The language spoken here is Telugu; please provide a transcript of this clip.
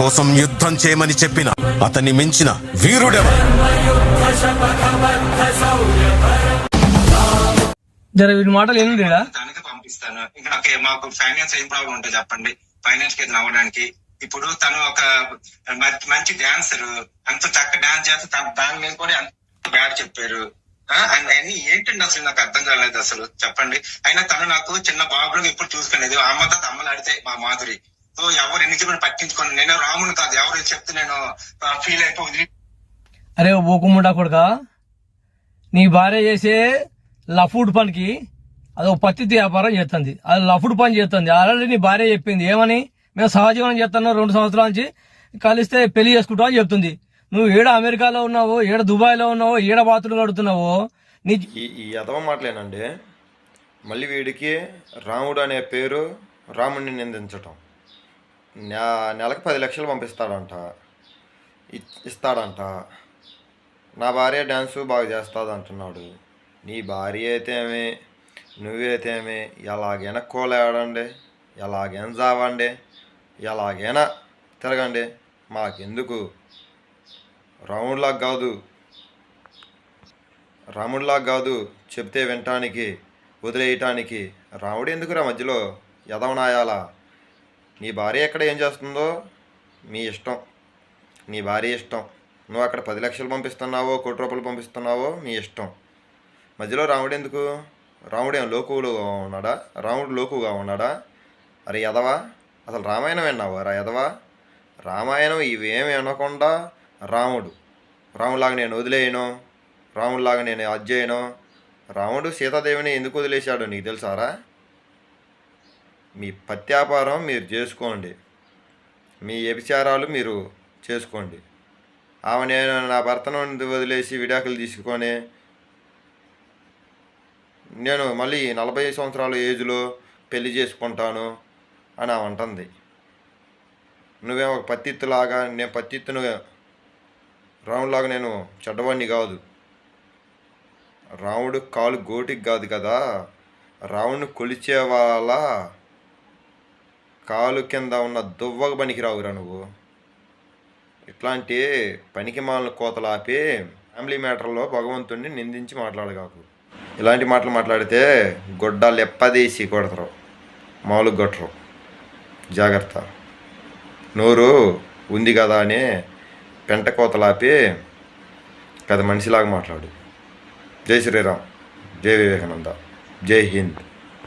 కోసం యుద్ధం చేయమని చెప్పిన అతన్ని మించిన వీరుడెవరు? జర వీడి మాటలు ఏంది ఈడ? దానికి పంపిస్తాను. ఇంకా మాకు ఫైనాన్స్ ఏం ప్రాబ్లం ఉంటే చెప్పండి. ఫైనాన్స్కి అవ్వడానికి. ఇప్పుడు తను ఒక మంచి డాన్సర్. అంత చక్కగా డాన్స్ చేస్తే తన దాని మీద కూడా అంత బ్యాడ్ చెప్పారు. అన్ని ఏంటండి అసలు నాకు అర్థం కాలేదు అసలు చెప్పండి. అయినా తను నాకు చిన్న బాబులు ఎప్పుడు చూసుకునేది. అమ్మ తాత అమ్మలు అడితే మా మాధురి ఎవరు చెప్పిన పట్టించుకోండి నేను రాముని కాదు ఎవరు చెప్తే నేను ఫీల్ అయిపోయి అరే ఓ బోకుముండా కొడుక? నీ భార్య చేసే లఫుడ్ పనికి అదొక పత్తి వ్యాపారం చేస్తుంది. అది లఫుడ్ పని చేస్తుంది. ఆల్రెడీ నీ భార్య చెప్పింది. ఏమని? మేము సహజీవనం చేస్తున్నాం రెండు సంవత్సరాల నుంచి కలిస్తే పెళ్ళి చేసుకుంటాం అని చెప్తుంది. నువ్వు ఏడ అమెరికాలో ఉన్నావో ఏడ దుబాయ్లో ఉన్నావో ఏడ బాతులు కడుతున్నావో నీ ఈ యదవ మాటలేనండి. మళ్ళీ వీడికి రాముడు అనే పేరు రాముడిని నిందించటం. నెలకు పది లక్షలు పంపిస్తాడంట. ఇ- ఇస్తాడంట. నా భార్య డ్యాన్సు బాగా చేస్తుంది అంటున్నాడు నీ భార్య అయితేమే నువ్వైతేమే ఎలాగైనా కోలేడండి. ఎలాగైనా జావండి. ఎలాగైనా తిరగండి. మాకెందుకు? రాముడిలాగా కాదు. రాముడిలా కాదు. చెప్తే వినటానికి వదిలేయటానికి. రాముడు ఎందుకురా మధ్యలో యదవనాయాలా? నీ భార్య ఎక్కడ ఏం చేస్తుందో మీ ఇష్టం. నీ భార్య ఇష్టం. నువ్వు అక్కడ పది లక్షలు పంపిస్తున్నావో కోటి రూపాయలు పంపిస్తున్నావో మీ ఇష్టం. మధ్యలో రాముడు ఎందుకు? రాముడు ఏం లోకువులుగా ఉన్నాడా? రాముడు లోకుగా ఉన్నాడా? అరే యదవా అసలు రామాయణం విన్నావా? రా యదవా రామాయణం ఇవేమి వినకుండా రాముడు. రాములాగా నేను వదిలేయను. రాముడిలాగా నేను అది రాముడు సీతాదేవిని ఎందుకు వదిలేశాడు నీకు తెలుసారా? మీ పత్యాపారం మీరు చేసుకోండి. మీ వ్యభిచారాలు మీరు చేసుకోండి. ఆమె నేను నా భర్తను వదిలేసి విడాకులు తీసుకొని నేను మళ్ళీ నలభై సంవత్సరాల ఏజ్లో పెళ్ళి చేసుకుంటాను అని ఆమె అంటుంది. నువ్వేమో ఒక పత్తిత్తులాగా నేను పత్తిత్తును రాముడిలాగా నేను చెడ్డవాడిని కాదు. రాముడు కాలు గోటికి కాదు కదా. రాముడిని కొలిచే వాళ్ళ కాలు కింద ఉన్న దువ్వకు పనికిరావురా నువ్వు. ఇట్లాంటి పనికి మాలిన కోతలు ఫ్యామిలీ మ్యాటర్లో భగవంతుడిని నిందించి మాట్లాడగాకు. ఇలాంటి మాటలు మాట్లాడితే గొడ్డాలు ఎప్పదీసి కొడతారు. మాములు కొట్టరు జాగ్రత్త. నోరు ఉంది కదా అని పెంట కోతలాపి కదా మనిషిలాగా మాట్లాడు. జై శ్రీరామ్. జై వివేకానంద. జై హింద్.